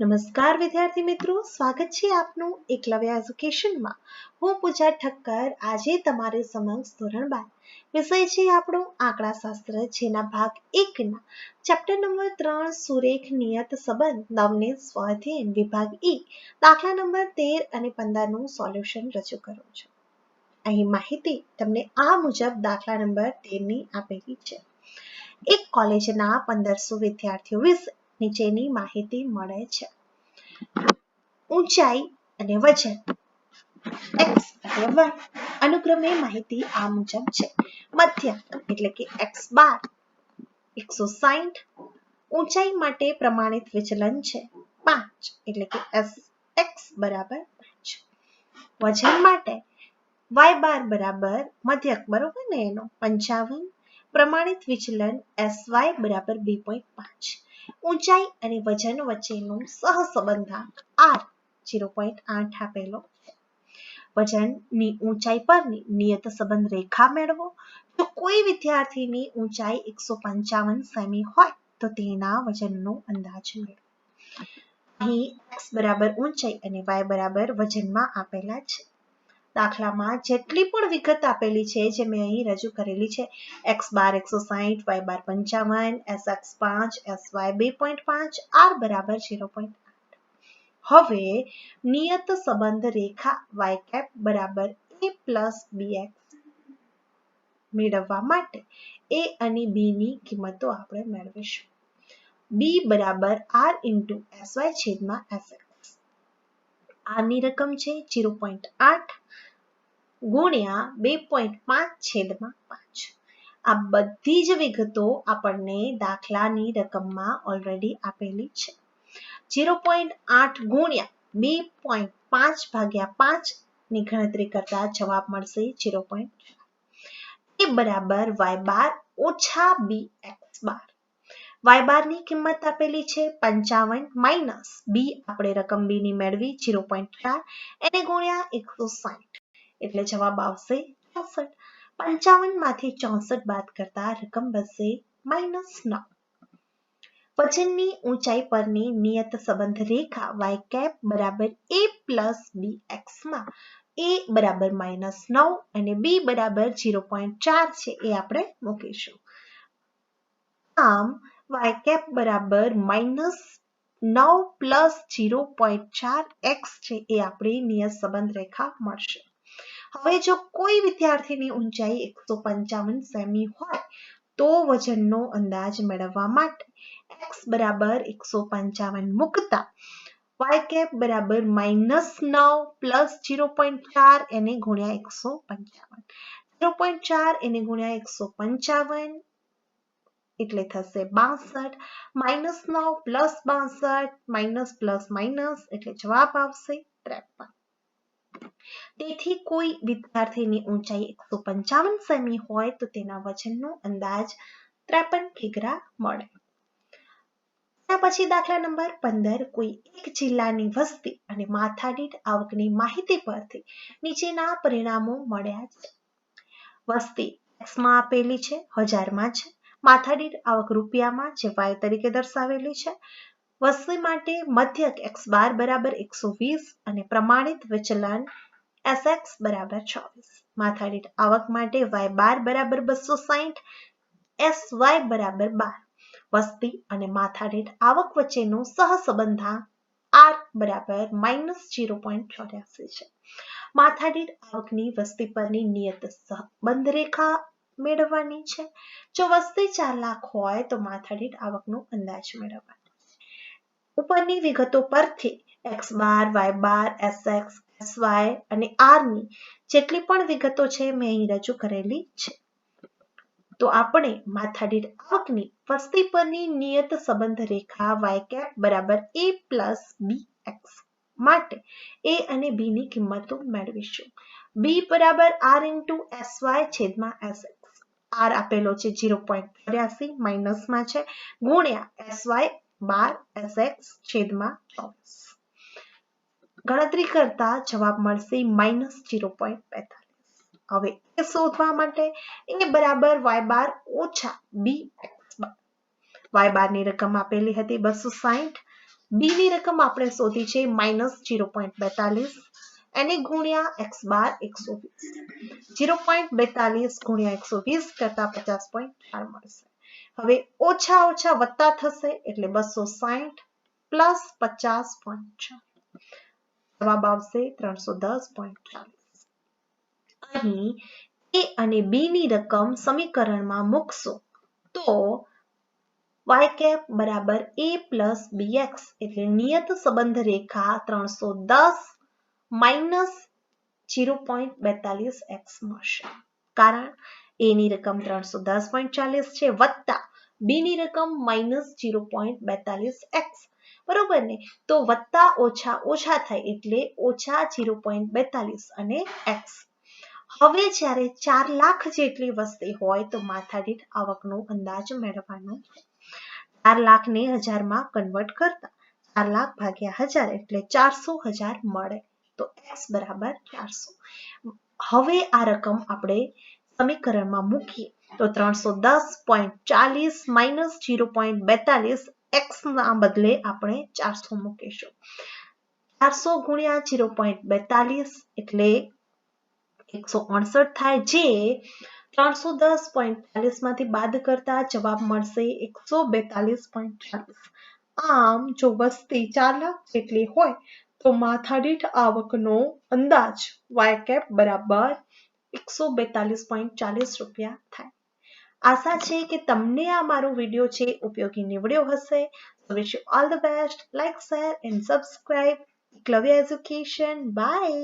નમસ્કાર વિદ્યાર્થી મિત્રો, સ્વાગત છે આપનું એકલવ્ય એજ્યુકેશનમાં. હું પૂજા ઠક્કર, આજે તમારી સમક્ષ ધોરણ બાર. વિષય છે આપણો આંકડાશાસ્ત્ર, જેના ભાગ એકના. ચેપ્ટર નંબર ત્રણ, સુરેખ નિયત સંબંધ, નવને સ્વાધ્યાયન વિભાગ ઈ દાખલા નંબર તેર અને પંદરનું સોલ્યુશન રજૂ કરું છું. અહીં માહિતી તમને આ મુજબ દાખલા નંબર તેરની આપેલી છે. એક કોલેજના પંદરસો વિદ્યાર્થીઓ વિશે નીચેની માહિતી મળે છે. ઊંચાઈ અને વજન. X અને y અનુક્રમે માહિતી આ મુજબ છે. મધ્ય એટલે કે x બાર. એકસો સાહીઠ ઊંચાઈ માટે પ્રમાણિત વિચલન છે પાંચ એટલે કે એસ એક્સ બરાબર પાંચ. વજન માટે y બાર બરાબર મધ્યક બરોબર ને એનો પંચાવન. પ્રમાણિત વિચલન sy બરાબર બે પોઈન્ટ પાંચ. ઊંચાઈ અને વજન વચ્ચેનો સહસંબંધાંક પોઈન્ટ આઠ આપેલો. વજનની ઊંચાઈ પરની નિયત સંબંધ રેખા મેળવો. જો કોઈ વિદ્યાર્થીની ઊંચાઈ એકસો પંચાવન સેમી હોય, તો તેના વજનનો અંદાજ મેળવો અહીં x બરાબર ઊંચાઈ અને y બરાબર વજનમાં આપેલા છે. દાખલામાં જેટલી પણ વિગત આપેલી છે જે મેં અહીં રજૂ કરેલી છે એક્સ બાર એકસો સાહીઠ વાય બાર પંચાવન એસ એક્સ પાંચ એસ વાય બે પોઈન્ટ પાંચ આર બરાબર ઝીરો પોઈન્ટ હવે નિયત સંબંધ રેખા વાય કેપ બરાબર એ પ્લસ બી એક્સ મેળવવા માટે એ અને બી ની કિંમતો આપણે મેળવીશું. બી બરાબર આર ઇન્ટુ એસ વાય છેદમાં એસ આરની રકમ છે ઝીરો પોઈન્ટ આઠ ગુણ્યા બે પોઈન્ટ પાંચ છેદમાં પાંચ. આ બધી જ વિગતો આપણને દાખલાની રકમમાં ઓલરેડી આપેલી છે. ઝીરો પોઈન્ટ આઠ ગુણ્યા બે પોઈન્ટ પાંચ ભાગ્યા પાંચની ગણતરી કરતા જવાબ મળશે ઝીરો પોઈન્ટ એ બરાબર વાય બાર ઓછા બી એક્સ બાર. વાય બારની કિંમત આપેલી છે પંચાવન માઇનસ બી. આપણે રકમ બી ની મેળવી ઝીરો પોઈન્ટ ચાર એને ગુણ્યા એકસો સાઠ. એટલે જવાબ આવશે ચોસઠ. પંચાવનમાંથી ચોસઠ બાદ કરતા રકમ બચશે માઇનસ નવ. વજનની ઊંચાઈ પરની નિયત સંબંધ રેખા વાય કેપ બરાબર એ પ્લસ બી એક્સમાં એ બરાબર માઇનસ નવ અને બી બરાબર ઝીરો પોઈન્ટ ચાર છે એ આપણે મૂકીશું. આમ વાય કેપ બરાબર માઇનસ નવ પ્લસ ઝીરો પોઈન્ટ છે એ આપણી નિયત સંબંધ રેખા મળશે. હવે જો કોઈ વિદ્યાર્થીની ઊંચાઈ એકસો પંચાવન સેમી હોય, તો વજનનો અંદાજ મેળવવા માટે એક્સ બરાબર એકસો પંચાવન મૂકતા વાય કેપ બરાબર માઇનસ નવ પ્લસ જીરો પોઈન્ટ ચાર એને ગુણ્યા એકસો પંચાવન. ઝીરો પોઈન્ટ ચાર એને ગુણ્યા એકસો પંચાવન એટલે થશે બાસઠ, માઇનસ નવ, પ્લસ બાસઠ, માઇનસ પ્લસ માઇનસ, એટલે જવાબ આવશે ત્રેપન. તેથી કોઈ વિદ્યાર્થીની ઊંચાઈ એકસો પંચાવન સેમી હોય તો તેના વજનનો અંદાજ ત્રેપન કિગ્રા મળે. પછી દાખલા નંબર પંદર, કોઈ એક જિલ્લાની વસ્તી અને માથાદીઠ આવકની માહિતી પરથી નીચેના પરિણામો મળ્યા છે. વસ્તી એક્સમાં આપેલી છે, હજારમાં છે. માથાદીઠ આવક રૂપિયામાં જે વાય તરીકે દર્શાવેલી છે. વસ્તી માટે મધ્યક એક્સ બાર બરાબર એકસો વીસ અને પ્રમાણિત વિચલન એસ બરાબર ચોવીસ. માથાદીઠ આવક માટે વાય બાર બરાબર બસો સાહીઠ એસ વાય બરાબર બાર. વસ્તી અને માથાદીઠ આવક વચ્ચેનો સહસંબંધાંક આર બરાબર માઇનસ ઝીરો પોઈન્ટ ચોર્યાસી છે. માથાદીઠ આવકની વસ્તી પરની નિયત સંબંધ રેખા મેળવવાની છે. જો વસ્તી ચાર લાખ હોય તો માથાદીઠ આવકનો અંદાજ મેળવવાનો. ઉપરની વિગતો પરથી X bar, Y bar, S X, S Y અને જેટલી પણ વિગતો છે મેં અહીં રજૂ કરેલી છે. તો આપણે માથાદીઠ આવકની વસ્તી પરની નિયત સંબંધ રેખા વાય કેપ બરાબર એ પ્લસ બી એક્સ માટે એ અને બી ની કિંમતો મેળવીશું. બી બરાબર આર ઇન્ટુ એસ વાય છેદમાં એસ આર આપેલો છે ઝીરો પોઈન્ટ ચોર્યાસી છે, ગુણ્યા એસ બાર એસ છેદમાં ચોવીસ. ગણતરી કરતા જવાબ મળશે માઇનસ ઝીરો હવે એ શોધવા માટે એ બરાબર વાય બાર ઓછા બી એક્સ બાર. ની રકમ આપેલી હતી બસો સાહીઠ બી ની રકમ આપણે શોધી છે માઇનસ ઝીરો પોઈન્ટ બેતાલીસ. એને ગુણ્યા એક્સ બાર એકસો વીસ. જીરો પોઈન્ટ બેતાલીસ ગુણ્યા એકસો વીસ કરતા પચાસ પોઈન્ટ ચાર મળશે. હવે ઓછા ઓછા વત્તા થશે એટલે બસો અહીં એ અને બી ની રકમ સમીકરણમાં મૂકશો તો વાય કેપ બરાબર એ પ્લસ બીએક્સ એટલે નિયત સંબંધ રેખા ત્રણસો દસ માઇનસ જીરો પોઈન્ટ બેતાલીસ એક્સ મળશે. કારણ એ ની રકમ ત્રણસો દસ પોઈન્ટ ચાલીસ છે વત્તા બી ની રકમ માઇનસ જીરો પોઈન્ટ બેતાલીસ એક્સ. બરોબર ને? તો વત્તા ઓછા ઓછા થાય એટલે ઓછા જીરો પોઈન્ટ બેતાલીસ અને એક્સ. હવે જ્યારે ચાર લાખ જેટલી વસ્તી હોય તો માથાદીઠ આવકનો અંદાજ મેળવવાનો. ચાર લાખ ને હજારમાં કન્વર્ટ કરતા ચાર લાખ ભાગ્યા હજાર એટલે ચારસો હજાર મળે. તો એક્સ બરાબર ચારસો. હવે આ રકમ આપણે સમીકરણમાં મૂકીએ તો ત્રણસો દસ પોઈન્ટ ચાલીસ બદલે આપણે ચારસો મૂકીશું. ચારસો ગુણ્યા જીરો પોઈન્ટ બેતાલીસ એટલે એકસો અડસઠ થાય જે ત્રણસો દસ પોઈન્ટ ચાલીસમાંથી બાદ કરતા જવાબ મળશે એકસો બેતાલીસ પોઈન્ટ ચાલીસ. આમ જો વસ્તી ચાર લાખ જેટલી હોય તો માથાદીઠ આવકનો અંદાજ વાય કેપ બરાબર એકસો બેતાલીસ પોઈન્ટ ચાલીસ રૂપિયા થાય. આશા છે કે તમને આ મારો વીડિયો છે ઉપયોગી નીવડ્યો હશે. Wish you all the best like share and subscribe Eklavya education bye